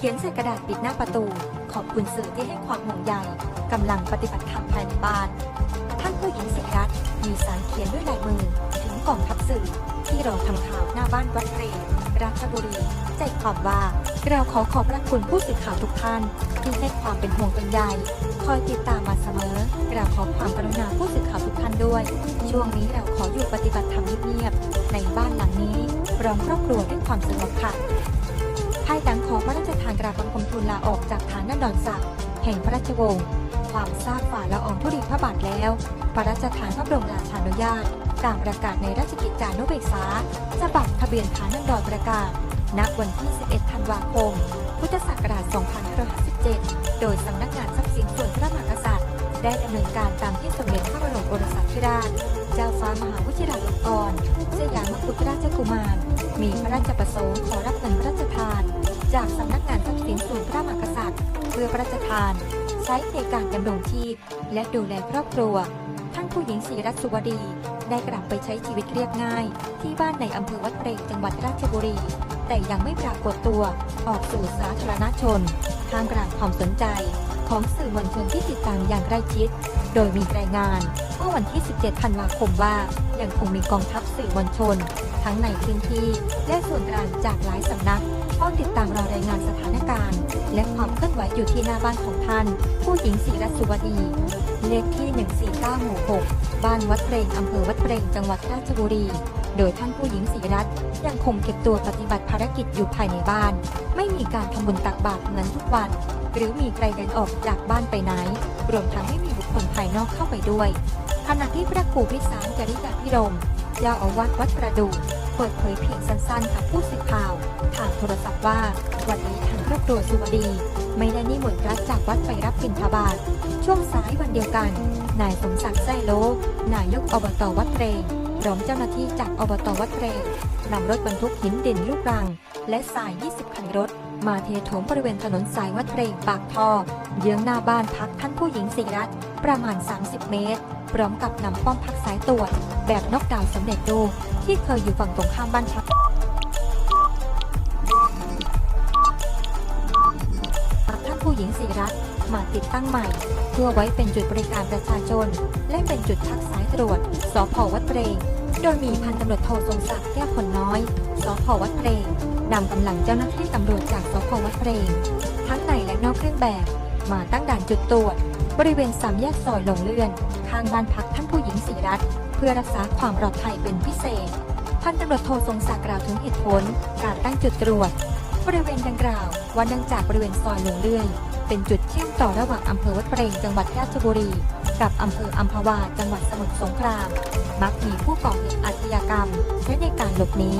เขียนใส่กระดาษปิดหน้าประตู ขอบคุณสื่อที่ให้ความห่วงใยกำลังปฏิบัติธรรมภายในบ้าน ท่านผู้หญิงสิรัตมีสารเขียนด้วยลายมือ ถึงกองทัพสื่อที่รอทำข่าวหน้าบ้านวัดเรราชบุรี ใจความว่าเราขอขอบพระคุณผู้สื่อข่าวทุกท่าน ที่ให้ความเป็นห่วงเป็นใยคอยติดตามมาเสมอเราขอความกรุณาผู้สื่อข่าวทุกท่านด้วย ช่วงนี้เราขออยู่ปฏิบัติธรรมเงียบๆในบ้านหลังนี้พร้อมครอบครัวด้วยความสงบค่ะ ภายหลังขอพระราชทานกราบบังคมทูลลาออกจากฐานนันดรศักดิ์แห่งพระราชวงศ์ความทราบฝ่าละอองธุลีพระบาทแล้ว พระราชทานพระบรมราชานุญาตตามประกาศในราชกิจจานุเบกษาฉบับทะเบียนฐานนันดรประกาศณวันที่ 11 ธันวาคม พุทธศักราช 2557 โดยสำนักงานทรัพย์สินส่วนพระมหากษัตริย์ ได้ดำเนินการตามที่สมเด็จพระบรมโอรสาธิราช เจ้าฟ้ามหาวชิราลงกรณ์สยามกุฎราชกุมาร มีพระราชประสงค์ขอรับเงินพระราชทาน จากสำนักงานทรัพย์สินส่วนพระมหากษัตริย์ เพื่อพระราชทาน ใช้ในการดำรงชีพและดูแลครอบครัว ท่านผู้หญิงศรีรัตน์สุวดี ได้กลับไปใช้ชีวิตเรียบง่าย ที่บ้านในอำเภอวัดเปรงจังหวัดราชบุรี แต่ยังไม่ปรากฏตัวออกสู่สาธารณชนท่ามกลางความสนใจ ของสื่อมวลชนที่ติดตามอย่างใกล้ชิด โดยมีรายงานเมื่อวันที่ 17 ธันวาคมว่า ยังคงมีกองทัพสื่อมวลชน ทั้งในพื้นที่และส่วนกลางจากหลายสำนัก เฝ้าติดตามรอรายงานสถานการณ์ และความเคลื่อนไหวอยู่ที่หน้าบ้านของท่าน ผู้หญิงศรีรัตสุวดี เลขที่ 149 หมู่ 6 บ้านวัดเปรงอำเภอวัดเปรงจังหวัดราชบุรี โดยท่านผู้หญิงศรีรัตน์ยังคงเก็บตัวปฏิบัติภารกิจอยู่ภายในบ้าน ไม่มีการทำบุญตักบาตรเหมือนทุกวัน หรือมีใครเดินออกจากบ้านไปไหน รวมทั้งไม่มีบุคคลภายนอกเข้าไปด้วยขณะที่พระครูพิสารจริยาพิรม เจ้าอาวาสวัดประดู่เปิดเผยเพียงสั้นๆกับผู้สื่อข่าวทางโทรศัพท์ว่า วันนี้ทางครอบครัวสุวดี ไม่ได้นิมนต์พระจากวัดไปรับบิณฑบาตช่วงสายวันเดียวกัน นายสมศักดิ์ไส้โลนายกอบตวัดเปรงพร้อมเจ้าหน้าที่จากอบตวัดเปรง นำรถบรรทุกหินดินลูกรัง และสาย 20 คันรถ มาเทถมบริเวณถนนสายวัดเรงปากท่อ เยื้องหน้าบ้านพักท่านผู้หญิงศรีรัตประมาณ 30 เมตร พร้อมกับนำป้อมพักสายตรวจ แบบนกดาวสำเร็จรูปที่เคยอยู่ฝั่งตรงข้ามบ้านพักท่านผู้หญิงศรีรัตมาติดตั้งใหม่ เพื่อไว้เป็นจุดบริการประชาชน และเป็นจุดพักสายตรวจสพวัดเรง โดยมีพันตำรวจโททรงศักดิ์แก้วผลน้อย สพวัดเปรงนำกำลังเจ้าหน้าที่ตำรวจจากสพวัดเปรงทั้งในและนอกเครื่องแบบ มาตั้งด่านจุดตรวจ บริเวณสามแยกซอยหลงเลื่อน ข้างบ้านพักท่านผู้หญิงศรีรัตน์เพื่อรักษาความปลอดภัยเป็นพิเศษ พันตำรวจโททรงศักดิ์กล่าวถึงเหตุผล การตั้งจุดตรวจ บริเวณดังกล่าววันเนื่องจากบริเวณซอยหลงเลื่อยเป็นจุดเชื่อมต่อระหว่างอำเภอวัดเปรงจังหวัดราชบุรี กับอำเภออัมพวาจังหวัดสมุทรสงคราม มักมีผู้ก่อเหตุอาชญากรรมใช้ในการหลบหนี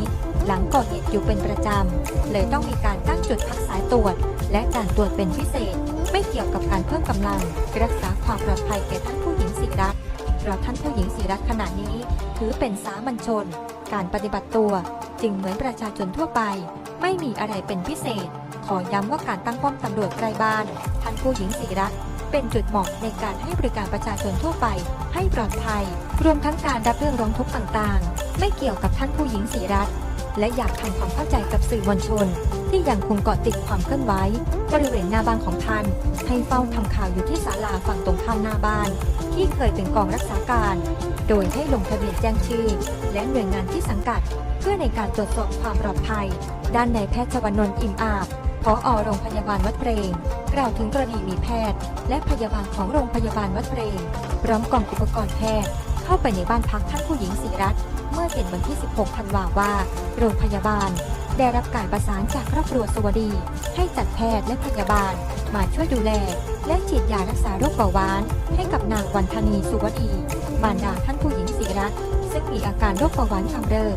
หลังก่อเหตุอยู่เป็นประจำ เลยต้องมีการตั้งจุดพักสายตรวจ และการตรวจเป็นพิเศษ ไม่เกี่ยวกับการเพิ่มกำลัง รักษาความปลอดภัยแก่ท่านผู้หญิงศรีรัตเพราะท่านผู้หญิงศรีรัตขณะนี้ ถือเป็นสามัญชน การปฏิบัติตัวจึงเหมือนประชาชนทั่วไป ไม่มีอะไรเป็นพิเศษ ขอย้ำว่าการตั้งป้อมตำรวจใกล้บ้าน ท่านผู้หญิงศรีรัต เป็นจุดเหมาะในการให้บริการประชาชนทั่วไป ให้ปลอดภัย รวมทั้งการรับเรื่องร้องทุกข์ต่างๆ ไม่เกี่ยวกับท่านผู้หญิงศรีรัตและอยากทำความเข้าใจกับสื่อมวลชน ที่ยังคงเกาะติดความเคลื่อนไหวบริเวณหน้าบ้านของท่าน ให้เฝ้าทำข่าวอยู่ที่ศาลาฝั่งตรงข้ามหน้าบ้าน ที่เคยเป็นกองรักษาการ โดยให้ลงทะเบียนแจ้งชื่อ และหน่วยงานที่สังกัด เพื่อในการตรวจสอบความปลอดภัย ด้านนายแพทย์ชวนนท์อิ่มอาบ ผออโรงพยาบาลวัดเพลงกล่าวถึงกรณีมีแพทย์ และพยาบาลของโรงพยาบาลวัดเพลงพร้อมกล่องอุปกรณ์แพทย์ เข้าไปในบ้านพักท่านผู้หญิงศรีรัตน์เมื่อเย็นวันที่ 16 ธันวาว่า โรงพยาบาล ได้รับการประสานจากครอบครัวสวัสดี ให้จัดแพทย์และพยาบาล มาช่วยดูแล และฉีดยารักษาโรคเบาหวาน ให้กับนางวันธนีสุวดีมารดาท่านผู้หญิงศรีรัตน์ซึ่งมีอาการโรคเบาหวานกำเริบ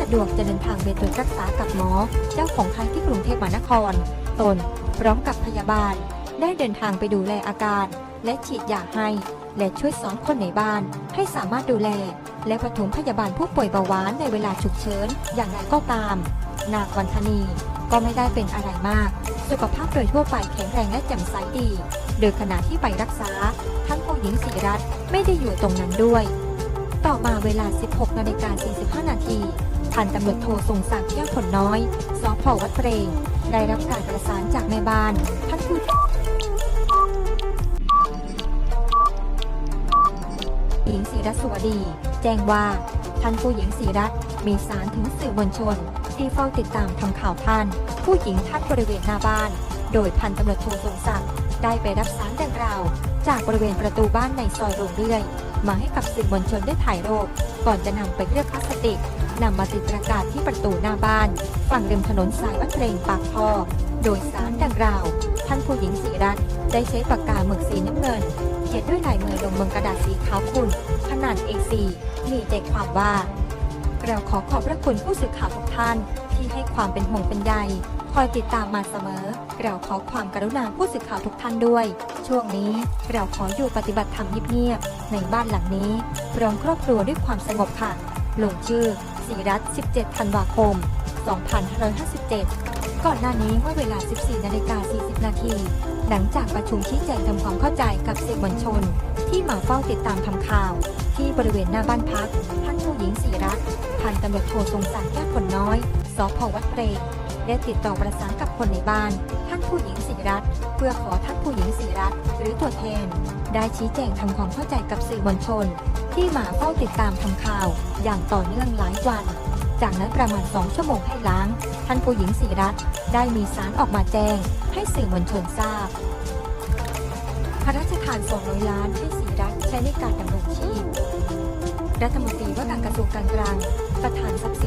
สะดวกจะเดินทางไปตรวจรักษากับหมอ เจ้าของไข้ที่กรุงเทพมหานคร ตนพร้อมกับพยาบาล ได้เดินทางไปดูแลอาการ และฉีดยาให้ และช่วยสอนคนในบ้าน ให้สามารถดูแล และปฐมพยาบาลผู้ป่วยเบาหวานในเวลาฉุกเฉินอย่างไรก็ตาม นางวันธนีก็ไม่ได้เป็นอะไรมาก สุขภาพโดยทั่วไปแข็งแรงและแจ่มใสดี โดยขณะที่ไปรักษาท่านผู้หญิงศรีรัตน์ไม่ได้อยู่ตรงนั้นด้วย ต่อมาเวลา 16นาฬิกา45 นาที พันตำรวจโททรงศักดิ์แก้วผลน้อยสพวัดเปรงได้รับการประสานจากแม่บ้านท่านผู้หญิงศรีรัตสวัสดี แจ้งว่าท่านผู้หญิงศรีรัตมีสารถึงสื่อมวลชน ที่เฝ้าติดตามทำข่าวท่าน ผู้หญิงท่านบริเวณหน้าบ้าน โดยพันตำรวจโททรงศักดิ์ได้ไปรับสารดังกล่าวจากบริเวณประตูบ้านในซอยโรงเรื่อย มาให้กับสื่อมวลชนได้ถ่ายรูปก่อนจะนำไปเลือบพลาสติก นำมาติดประกาศที่ประตูหน้าบ้าน ฝั่งริมถนนสายวัดเพลงปากท่อ โดยสารดังกล่าว ท่านผู้หญิงศรีรัตน์ได้ใช้ปากกาหมึกสีน้ำเงิน เขียนด้วยลายมือลงบนกระดาษสีขาวขุ่นขนาด A4 มีใจความว่าเราขอขอบพระคุณผู้สื่อข่าวทุกท่าน ที่ให้ความเป็นห่วงเป็นใยคอยติดตามมาเสมอ เราขอความกรุณาผู้สื่อข่าวทุกท่านด้วย ช่วงนี้เราขออยู่ปฏิบัติธรรมเงียบๆในบ้านหลังนี้พร้อมครอบครัวด้วยความสงบค่ะลงชื่อ ศรีรัตน์ 17 ธันวาคม 2557 ก่อนหน้านี้เมื่อเวลา 14 นาฬิกา 40 นาที หลังจากประชุมชี้แจงทำความเข้าใจกับสื่อมวลชน ที่มาเฝ้าติดตามทำข่าว ที่บริเวณหน้าบ้านพักท่านผู้หญิงศรีรัตน์พันตำรวจโททรงศักดิ์แก้วผลน้อย สพวัดเปรงได้ติดต่อประสานกับคนในบ้าน ท่านผู้หญิงศรีรัตเพื่อขอท่านผู้หญิงศรีรัตหรือตัวแทน ได้ชี้แจงทำความเข้าใจกับสื่อมวลชน ที่มาเฝ้าติดตามทำข่าว อย่างต่อเนื่องหลายวัน จากนั้นประมาณสองชั่วโมงให้ล้าง ท่านผู้หญิงสีรัตได้มีสารออกมาแจ้ง ให้สื่อมวลชนทราบ พระราชทานสองร้อยล้านให้สีรัตใช้ในการดำรงชีพ รัฐมนตรีว่าการกระทรวงการคลังประธานทรัพย์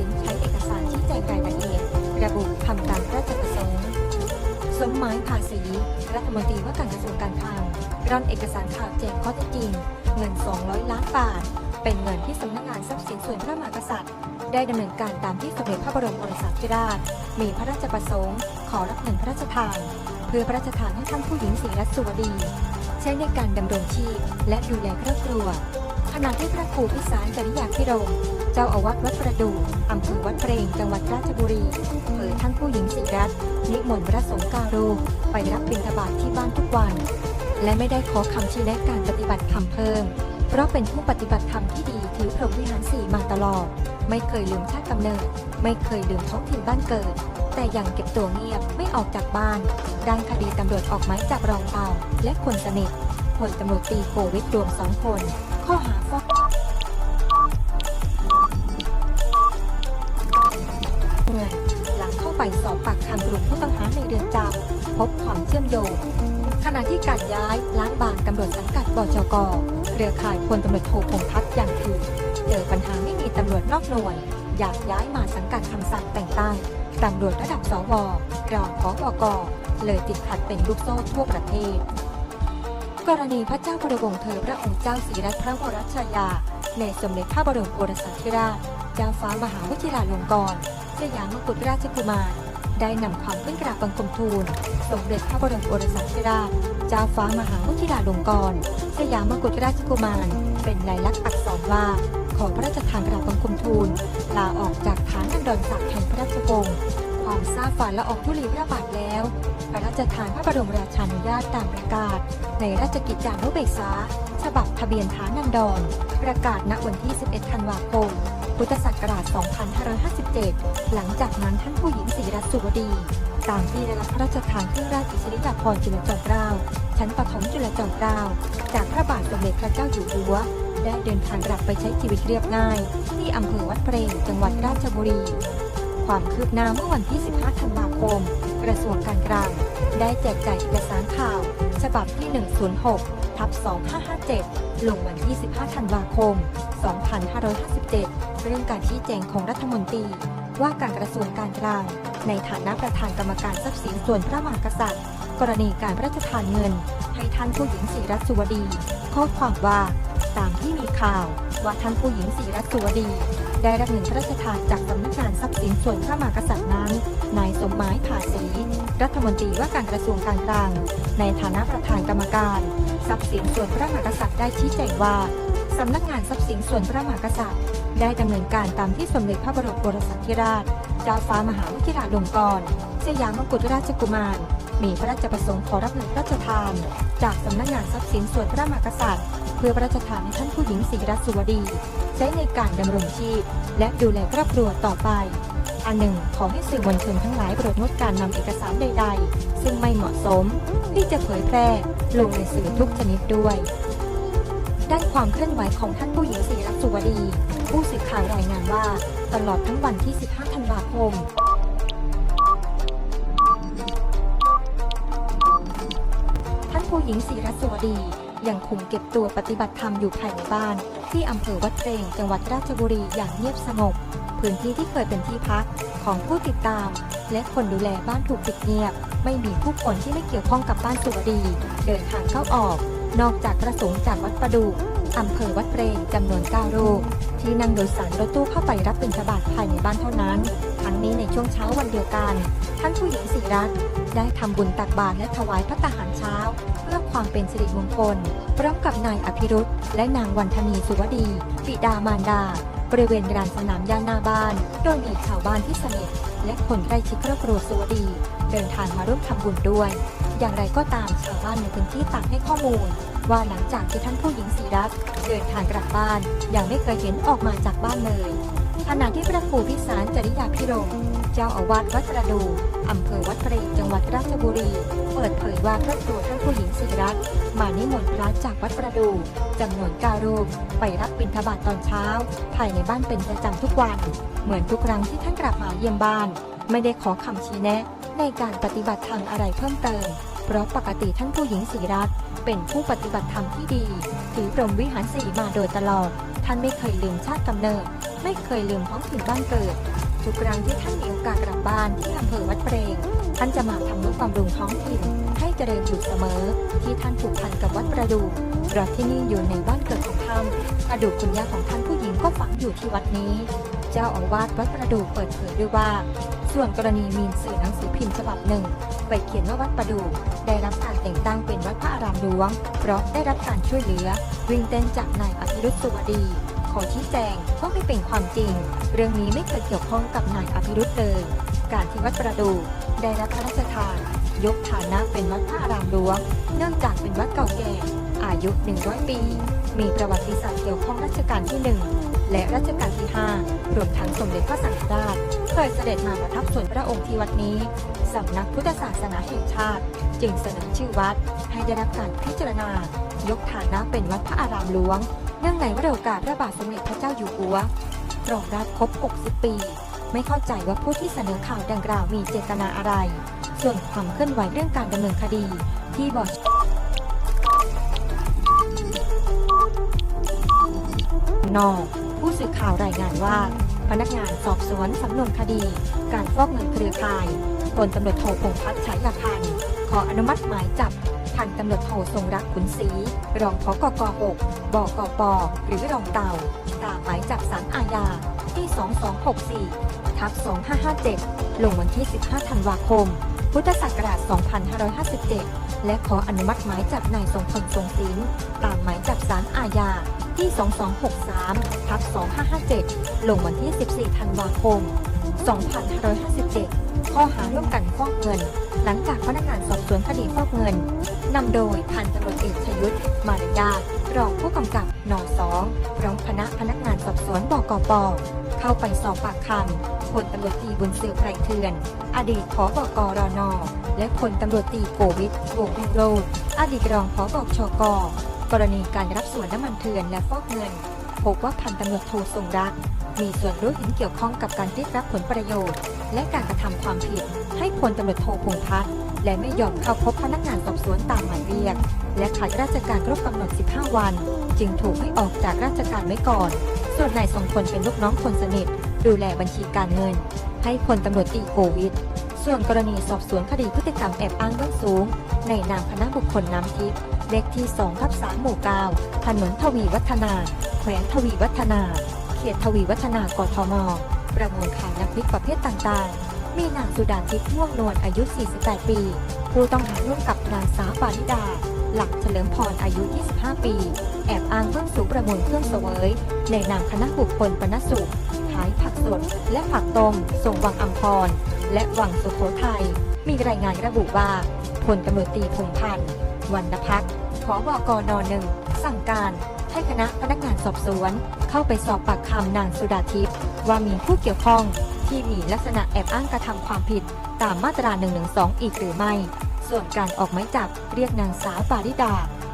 สมหมายภาษี รัฐมนตรีว่าการกระทรวงการคลังร่อนเอกสารข่าวแจงข้อเท็จจริง เงิน 200 ล้านบาท เป็นเงินที่สำนักงานทรัพย์สินส่วนพระมหากษัตริย์ ได้ดำเนินการตามที่สมเด็จพระบรมโอรสาธิราช มีพระราชประสงค์ ขอรับเงินพระราชทาน เพื่อพระราชทานให้ท่านผู้หญิงศรีรัตน์สุวดี ใช้ในการดำรงชีพ และดูแลครอบครัวขณะที่พระครูพิสารจริยาพิรม เจ้าอาวาสวัดประดู่อำเภอวัดเปรงจังหวัดราชบุรี เผยท่านผู้หญิงศรีรัตน์ นิมนต์พระสงฆ์การูไปรับบิณฑบาตทที่บ้านทุกวัน และไม่ได้ขอคำชี้แนะการปฏิบัติธรรมเพิ่ม เพราะเป็นผู้ปฏิบัติธรรมที่ดีถือพรหมวิหารสี่มาตลอด ไม่เคยลืมชาติกำเนิด ไม่เคยลืมท้องถิ่นบ้านเกิด แต่ยังเก็บตัวเงียบไม่ออกจากบ้านด้านคดีตำรวจออกหมายจับรองเปาและคนสนิทพลตำรวจตีโกวิทรวมสองคน ข้อหา ย้ายล้างบางตำรวจสังกัดบจกเครือข่ายพลตำรวจโทพงษ์พัฒน์อย่างคือเจอปัญหาไม่มีตำรวจนอกหน่วย อยากย้ายมาสังกัดคำสั่งแต่งตั้งตำรวจระดับสวรองพบกเลยติดขัดเป็นลูกโซ่ทั่วประเทศ กรณีพระเจ้าพระวงศ์เธอพระองค์เจ้าศรีรัตนพระวรชายา ในสมเด็จพระบรมโอรสาธิราชเจ้าฟ้ามหาวชิราลงกรณสยามกุฎราชกุมาร ได้นำความขึ้นกราบบังคมทูล สมเด็จพระบรมโอรสาธิราช เจ้าฟ้ามหาวชิราลงกรณสยามกุฎราชกุมาร เป็นลายลักษณ์อักษรว่า ขอพระราชทานกราบบังคมทูล ลาออกจากฐานนันดรศักดิ์แห่งพระราชวงศ์ความทราบฝ่าละออกธุลีพระบาทแล้ว พระราชทานพระบรมราชานุญาตตามประกาศ ในราชกิจจานุเบกษา ฉบับทะเบียนฐานนันดร ประกาศณวันที่ 11 ธันวาคม พุทธศักราช 2557 หลังจากนั้นท่านผู้หญิงศรีรัตน์สุวดี ตามที่ได้รับพระราชทานเครื่องราชอิสริยาภรณ์จุลจอมเกล้าชั้นปฐมจุลจอมเกล้าจากพระบาทสมเด็จพระเจ้าอยู่หัวได้เดินทางกลับไปใช้ชีวิตเรียบง่าย ที่อำเภอวัดเปรงจังหวัดราชบุรี ความคืบหน้าเมื่อวันที่ 15 ธันวาคม กระทรวงการคลังได้แจกจ่ายเอกสารข่าว ฉบับที่ 106 ทับ 2557 ลงวันที่ 15 ธันวาคม 2557 เรื่องการชี้แจงของรัฐมนตรี ว่าการกระทรวงการคลัง ในฐานะประธานกรรมการทรัพย์สินส่วนพระมหากษัตริย์ กรณีการพระราชทานเงิน ให้ท่านผู้หญิงศรีรัตน์สุวดี ข้อความว่าตามที่มีข่าวว่าท่านผู้หญิงศรีรัตน์สุวดี ได้รับเงินพระราชทานจากสำนักงานทรัพย์สินส่วนพระมหากษัตริย์นั้น นายสมหมายผาศรีรัฐมนตรีว่าการกระทรวงการคลังในฐานะประธานกรรมการ ทรัพย์สินส่วนพระมหากษัตริย์ได้ชี้แจงว่าสำนักงานทรัพย์สินส่วนพระมหากษัตริย์ ได้ดำเนินการตามที่สมเด็จพระบรมโอรสาธิราช เจ้าฟ้ามหาวชิราลงกรณสยามกุฎราชกุมาร มีพระราชประสงค์ขอรับเงินพระราชทาน จากสำนักงานทรัพย์สินส่วนพระมหากษัตริย์ เพื่อพระราชทานให้ท่านผู้หญิงศรีรัตน์สุวดี ใช้ในการดำรงชีพ และดูแลครอบครัวต่อไปอันหนึ่งขอให้สื่อมวลชนทั้งหลายโปรดงดการนำเอกสารใด ๆ ซึ่งไม่เหมาะสม ที่จะเผยแพร่ลงในสื่อทุกชนิดด้วย ด้านความเคลื่อนไหวของท่านผู้หญิงศรีรัตน์สุวดี ผู้สื่อข่าวรายงานว่า ตลอดทั้งวันที่ 15 ธันวาคม ท่านผู้หญิงศรีรัตน์สุวดี ยังคงเก็บตัวปฏิบัติธรรมอยู่ภายในบ้าน ที่อำเภอวัดเกรงจังหวัดราชบุรีอย่างเงียบสงบ พื้นที่ที่เคยเป็นที่พักของผู้ติดตาม และคนดูแลบ้านถูกปิดเงียบ ไม่มีผู้คนที่ไม่เกี่ยวข้องกับบ้านสุวดี เดินทางเข้าออก นอกจากพระสงฆ์จากวัดประดูกอำเภอวัดเกรงจำนวน9รูป ที่นั่งโดยสารรถตู้เข้าไปรับบิณฑบาตภายในบ้านเท่านั้น ทั้งนี้ในช่วงเช้าวันเดียวกัน ท่านผู้หญิงศรีรัตน์ได้ทำบุญตักบาตรและถวายพระตาหารเช้า เพื่อความเป็นสิริมงคลพร้อมกับนายอภิรุธและนางวันธนีสุวดีปิดามารดา บริเวณลานสนามย่านหน้าบ้าน โดยมีชาวบ้านที่สนิทและคนใกล้ชิดครอบครัวสุวดี เดินทางมาร่วมทำบุญด้วย อย่างไรก็ตามชาวบ้านในพื้นที่ต่างให้ข้อมูล ว่าหลังจากที่ท่านผู้หญิงศรีรัตน์เดินทางกลับบ้าน ยังไม่เคยเห็นออกมาจากบ้านเลยขณะที่พระครูพิสารจริยาพิรมเจ้าอาวาสวัดประดูอำเภอวัดเปรตจังหวัดราชบุรี เปิดเผยว่าครอบครัวท่านผู้หญิงศรีรัตน์มานิมนต์พระจากวัดประดูจำนวน9รูปไปรับบิณฑบาตตอนเช้า ภายในบ้านเป็นประจำทุกวัน เหมือนทุกครั้งที่ท่านกลับมาเยี่ยมบ้าน ไม่ได้ขอคำชี้แนะ ในการปฏิบัติธรรมอะไรเพิ่มเติม เพราะปกติท่านผู้หญิงศรีรัตน์เป็นผู้ปฏิบัติธรรมที่ดี ถือพรหมวิหารสีมาโดยตลอด ท่านไม่เคยลืมชาติกำเนิด ไม่เคยลืมท้องถิ่นบ้านเกิด ทุกครั้งที่ท่านมีโอกาสกลับบ้านที่อำเภอวัดเปรงท่านจะมาทำนุบำรุงท้องถิ่นให้เจริญอยู่เสมอ ที่ท่านผูกพันกับวัดประดูเพราะที่นี่อยู่ในบ้านเกิดของท่านกระดูกคุณย่าของท่านผู้หญิงก็ฝังอยู่ที่วัดนี้ เจ้าอาวาสวัดประดูเปิดเผยด้วยว่า ส่วนกรณีมีสื่อหนังสือพิมพ์ฉบับหนึ่ง ไปเขียนว่าวัดประดู ได้รับการแต่งตั้งเป็นวัดพระอารามหลวง เพราะได้รับการช่วยเหลือ วิ่งเต้นจากนายอภิรุษสุวดี ขอชี้แจงว่าไม่เป็นความจริง เรื่องนี้ไม่เคยเกี่ยวข้องกับนายอภิรุษเลย การที่วัดประดู ได้รับพระราชทาน ยกฐานะเป็นวัดพระอารามหลวง เนื่องจากเป็นวัดเก่าแก่ อายุ 100 ปี มีประวัติศาสตร์เกี่ยวข้องรัชกาลที่ 1 และรัชกาลที่ 5 รวมทั้งสมเด็จพระสังฆราชเคยเสด็จมาประทับส่วนพระองค์ที่วัดนี้ สำนักพุทธศาสนาแห่งชาติ จึงเสนอชื่อวัดให้ได้รับการพิจารณา ยกฐานะเป็นวัดพระอารามหลวง เนื่องในวันโรกาสพระบาทสมเด็จพระเจ้าอยู่หัวครองราชครบ 60 ปี ไม่เข้าใจว่าผู้ที่เสนอข่าวดังกล่าวมีเจตนาอะไร ส่วนความเคลื่อนไหวเรื่องการดำเนินคดี ที่บอชนอ ผู้สื่อข่าวรายงานว่า พนักงานสอบสวนสำนวนคดี การฟอกเงินเครือข่ายพลตำรวจโทพงพัฒน์ฉายาพันธ์ขออนุมัติหมายจับพันตำรวจโททรงรักขุนศรีรองพกก6บกปหรือรองเต่าตามหมายจับสารอาญาที่ 2264ทับ2557 ลงวันที่ 15 ธันวาคม พุทธศักราช 2557 และขออนุมัติหมายจับนายทรงพลทรงศิลป์ตามหมายจับสารอาญา ที่ 2263ทับ2557 ลงวันที่ 14 ธันวาคม 2557 ข้อหาร่วมกันฟอกเงิน หลังจากพนักงานสอบสวนคดีฟอกเงิน นำโดยพันตำรวจเอกชยุทธมารยารองผู้กำกับนสองรอมคณะพนักงานสอบสวนบกปเข้าไปสอบปากคำพลตำรวจตีบุญสืบไพรเถื่อน อดีตผบกรน และพลตำรวจตีโกวิทวงศ์วิโรอดีตรองผบชก กรณีการรับส่วนน้ำมันเถื่อนและฟอกเงิน พบว่าพันตำรวจโททรงรัก มีส่วนรู้เห็นเกี่ยวข้องกับการเรียกรับผลประโยชน์ และการกระทำความผิด ให้พลตำรวจโทพงพัฒน์และไม่ยอมเข้าพบพนักงานสอบสวนตามหมายเรียก และขาดราชการครบกำหนด 15 วัน จึงถูกให้ออกจากราชการไว้ก่อน ส่วนนายทรงพลเป็นลูกน้องคนสนิท ดูแลบัญชีการเงิน ให้พลตำรวจตีโกวิทส่วนกรณีสอบสวนคดีพฤติกรรมแอบอ้างเบื้องสูง ในนามคณะบุคคลน้ำทิพย์ เลขที่2ทับ3หมู่9ถนนทวีวัฒนา แขวงทวีวัฒนา เขตทวีวัฒนากทม ประมูลขายน้ำพริกประเภทต่างๆ มีนางสุดาทิพย์ม่วงนวลอายุ 48 ปี ผู้ต้องหาร่วมกับนางสาวปานิดา หลักเฉลิมพรอายุ 25 ปี แอบอ้างเบื้องสูงประมูลเครื่องเสวย ในนามคณะบุคคลปนสุขขายผักสดและผักต้มส่งวังอัมพร และวังสุโขทัยมีรายงานระบุว่าพลตำรวจตีพงพันธ์ วรรณพักขอบกนหนึ่งสั่งการให้คณะพนักงานสอบสวน เข้าไปสอบปากคำนางสุดาทิพย์ว่ามีผู้เกี่ยวข้องที่มีลักษณะแอบอ้างกระทำความผิดตามมาตรา112อีกหรือไม่ ส่วนการออกหมายจับเรียกนางสาวปาริดา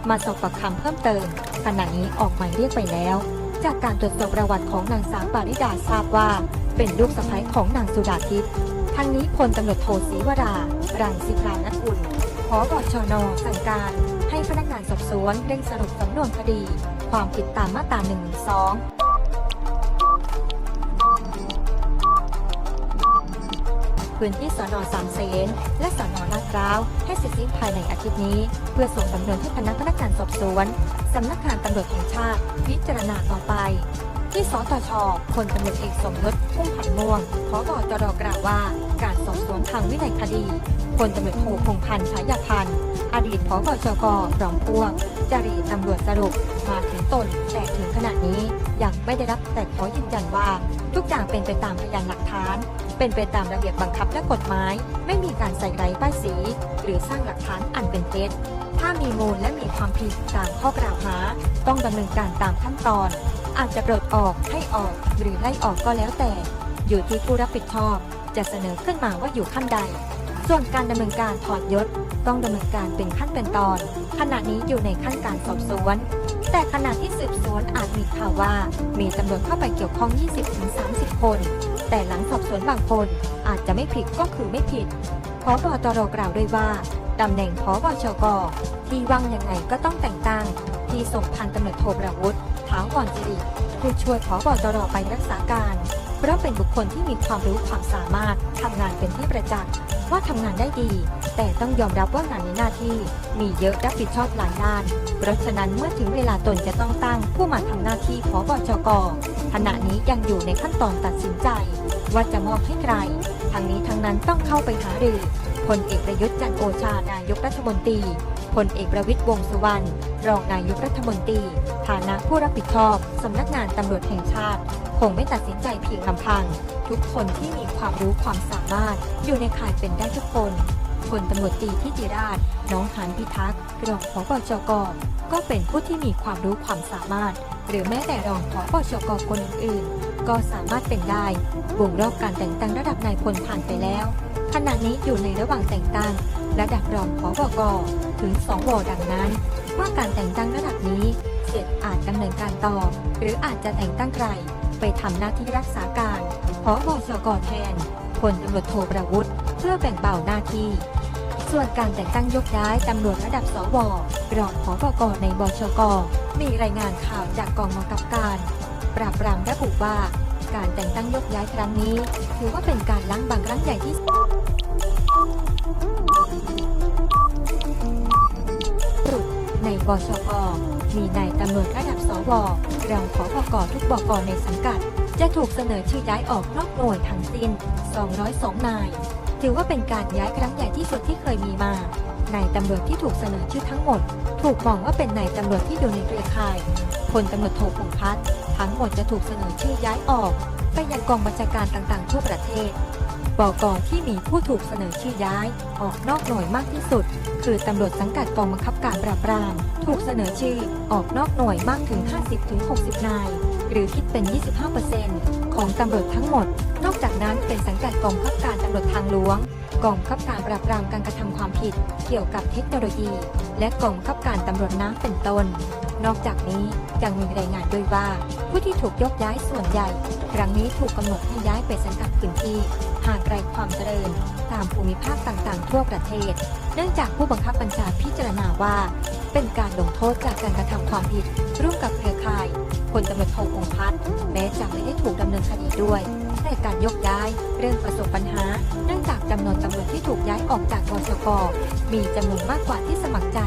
มาสอบปากคำเพิ่มเติมขณะนี้ออกหมายเรียกไปแล้ว จากการตรวจสอบประวัติของนางสาวปาริดาทราบว่า เป็นลูกสะใภ้ของนางสุดาทิพย์ทั้งนี้พลตำรวจโทศรีวรา รังสิพรานกุล พบชนสั่งการ ให้พนักงานสอบสวนเร่งสรุปสำนวนคดี ความผิดตามมาตรา1นึพื้นที่สอนอสามเสนและสอนอลาดพร้าวให้เสร็จสิ้นภายในอาทิตย์นี้ เพื่อส่งสำนวนให้คณะพนักงานสอบสวน สำนักงานตำรวจแห่งชาติ พิจารณาต่อไป ที่สตชพลตำรวจเอกสมยศพุ่มพันม่วงพบตรกล่าวว่า การสอบสวนทางวินัยคดี พลตำรวจโทพงพันธ์ฉายาพันธ์อดีตพบชกพร้อมพวกจรีตำรวจสรุปมาถึงตนแต่ถึงขณะนี้ยังไม่ได้รับแต่ขอยืนยันว่า ทุกอย่างเป็นไปตามพยานหลักฐาน เป็นไปตามระเบียบบังคับและกฎหมาย ไม่มีการใส่ไร้ป้ายสี หรือสร้างหลักฐานอันเป็นเท็จถ้ามีมูลและมีความผิดตามข้อกล่าวหา ต้องดำเนินการตามขั้นตอน อาจจะปลดออกให้ออกหรือไล่ออกก็แล้วแต่ อยู่ที่ผู้รับผิดชอบ จะเสนอขึ้นมาว่าอยู่ขั้นใด ส่วนการดำเนินการถอดยศต้องดำเนินการเป็นขั้นเป็นตอน ขณะนี้อยู่ในขั้นการสอบสวน แต่ขณะที่สืบสวนอาจมีข่าวว่า มีตำรวจเข้าไปเกี่ยวข้อง 20-30 คน แต่หลังสอบสวนบางคนอาจจะไม่ผิดก็คือไม่ผิดพบตรกล่าวด้วยว่าตำแหน่งพบชกที่ว่างยังไงก็ต้องแต่งตั้ง ที่ส่งพันตำรวจโทประวุฒิท้าวอ่อนจิริผู้ช่วยพบตรไปรักษาการ เพราะเป็นบุคคลที่มีความรู้ความสามารถทำงานเป็นที่ประจักษ์ ว่าทำงานได้ดี แต่ต้องยอมรับว่างานในหน้าที่มีเยอะรับผิดชอบหลายด้าน เพราะฉะนั้นเมื่อถึงเวลาตนจะต้องตั้งผู้มาทำหน้าที่พบชกขณะนี้ยังอยู่ในขั้นตอนตัดสินใจ ว่าจะมอบให้ใคร ทั้งนี้ทั้งนั้นต้องเข้าไปหารือ พลเอกประยุทธ์จันโอชานายกรัฐมนตรีพลเอกประวิตยวงสุวรรณรองนายกรัฐมนตรีฐานะผู้รับผิดชอบสำนักงานตำรวจแห่งชาติ คงไม่ตัดสินใจเพียงลำพัง ทุกคนที่มีความรู้ความสามารถ อยู่ในข่ายเป็นได้ทุกคนพลตำรวจตรีทิติราชน้องหานพิทักษ์รองผบจกก็เป็นผู้ที่มีความรู้ความสามารถ หรือแม้แต่รองผบชกคนอื่นๆก็สามารถเป็นได้วงรอบการแต่งตั้งระดับนายพลผ่านไปแล้ว ขณะนี้อยู่ในระหว่างแต่งตั้งระดับรองผบกถึง2วดังนั้นว่าการแต่งตั้งระดับนี้ เสร็จอาจดำเนินการต่อ หรืออาจจะแต่งตั้งใคร ไปทำหน้าที่รักษาการผบชกแทนพลตำรวจโทประวุฒิเพื่อแบ่งเบาหน้าที่ ส่วนการแต่งตั้งยกย้ายตำรวจระดับสวรองผบกในบชกมีรายงานข่าวจากกองกำกับการ ปราบปรามระบุว่า การแต่งตั้งยกย้ายครั้งนี้ ถือว่าเป็นการล้างบางครั้งใหญ่ที่สุดในบชกมีนายตำรวจระดับสวรองผบกอทุกบกในสังกัด จะถูกเสนอชื่อย้ายออกนอกหน่วยทั้งสิ้น 202นาย ถือว่าเป็นการย้ายครั้งใหญ่ที่สุดที่เคยมีมานายตำรวจที่ถูกเสนอชื่อทั้งหมด ถูกมองว่าเป็นนายตำรวจที่อยู่ในเครือข่ายพลตำรวจโทพงพัฒน์ ทั้งหมดจะถูกเสนอชื่อย้ายออก ไปยังกองบัญชาการต่างๆ ทั่วประเทศบกที่มีผู้ถูกเสนอชื่อย้าย ออกนอกหน่วยมากที่สุด คือตำรวจสังกัดกองบังคับการปราบปราม ถูกเสนอชื่อออกนอกหน่วยมากถึง 50-60 นาย หรือคิดเป็น 25%ของตำรวจทั้งหมด นอกจากนั้นเป็นสังกัดกองบังคับการตำรวจทางหลวง กองบังคับการปราบปรามการกระทำความผิด เกี่ยวกับเทคโนโลยี และกองบังคับการตำรวจน้ำเป็นต้น นอกจากนี้ยังมีรายงานด้วยว่า ผู้ที่ถูกยกย้ายส่วนใหญ่ ครั้งนี้ถูกกำหนดให้ย้ายไปสังกัดพื้นที่ห่างไกลความเจริญ ตามภูมิภาคต่างๆ ทั่วประเทศ เนื่องจากผู้บังคับบัญชาพิจารณาว่า เป็นการลงโทษจากการกระทำความผิด ร่วมกับเครือข่ายพลตำรวจโทองพัฒน์แม้จะไม่ได้ถูกดำเนินคดีด้วยแต่การยกย้ายเริ่มประสบปัญหา เนื่องจากจำนวนตำรวจที่ถูกย้ายออกจากบชกมีจำนวนมากกว่าที่สมัครใจ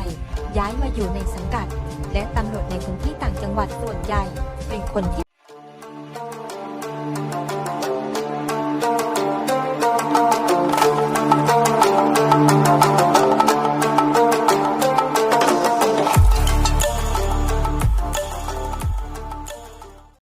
ย้ายมาอยู่ในสังกัด และตำรวจในพื้นที่ต่างจังหวัดส่วนใหญ่ เป็นคนที่